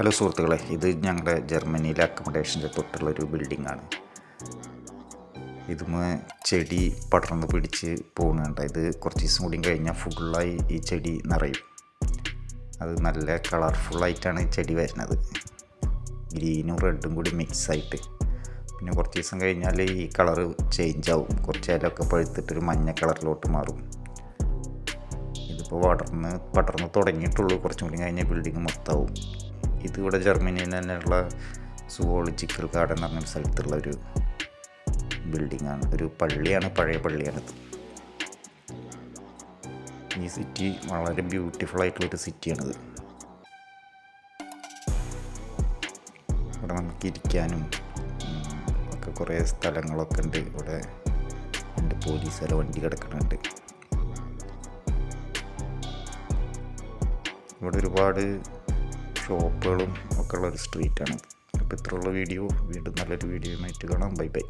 Hello സുഹൃത്തുക്കളെ ഇത് ഞങ്ങളുടെ ജർമ്മനിയിലെ അക്കോമഡേഷന്റെ തൊട്ടുള്ളൊരു ബിൽഡിംഗ് ആണ് ഇതുമേ ചെടി പടർന്ന് പിടിച്ച് പോകുന്നുണ്ട് ഇത് കുറച്ച് ദിവസം കൂടി കഴിഞ്ഞാൽ ഫുള്ളായി ഈ ചെടി നിറയും. അത് നല്ല കളർഫുള്ളായിട്ടാണ് ചെടി വരുന്നത്. ഗ്രീനും റെഡും കൂടി മിക്സ് ആയിട്ട് പിന്നെ കുറച്ച് ദിവസം കഴിഞ്ഞാൽ ഈ കളർ ചേഞ്ച് ആവും കുറച്ച് ഇലൊക്കെ പഴുത്തിട്ടൊരു മഞ്ഞ കളറിലോട്ട് മാറും. ഇതിപ്പോൾ പടർന്ന് പടർന്ന് തുടങ്ങിയിട്ടുള്ളൂ. കുറച്ചും കൂടി കഴിഞ്ഞാൽ ബിൽഡിങ് മൊത്തമാവും ഇതിവിടെ ജർമ്മനിയിൽ തന്നെയുള്ള സുവോളജിക്കൽ ഗാർഡൻ എന്ന് പറഞ്ഞ സ്ഥലത്തുള്ള ഒരു ബിൽഡിംഗ് ആണ് ഒരു പള്ളിയാണ് പഴയ പള്ളിയാണിത് ഈ സിറ്റി വളരെ ബ്യൂട്ടിഫുൾ ആയിട്ടുള്ളൊരു സിറ്റിയാണിത് ഇവിടെ നമുക്ക് ഇരിക്കാനും ഒക്കെ കുറേ സ്ഥലങ്ങളൊക്കെ ഉണ്ട്. ഇവിടെ ഉണ്ട് പോലീസുകാരെ വണ്ടി കിടക്കുന്നുണ്ട്. ഇവിടെ ഒരുപാട് ഷോപ്പുകളും ഒക്കെയുള്ള ഒരു സ്ട്രീറ്റാണ്. അപ്പോൾ ഇത്രയുള്ള വീഡിയോ. വീണ്ടും നല്ലൊരു വീഡിയോയുമായിട്ട് കാണാം. Bye bye.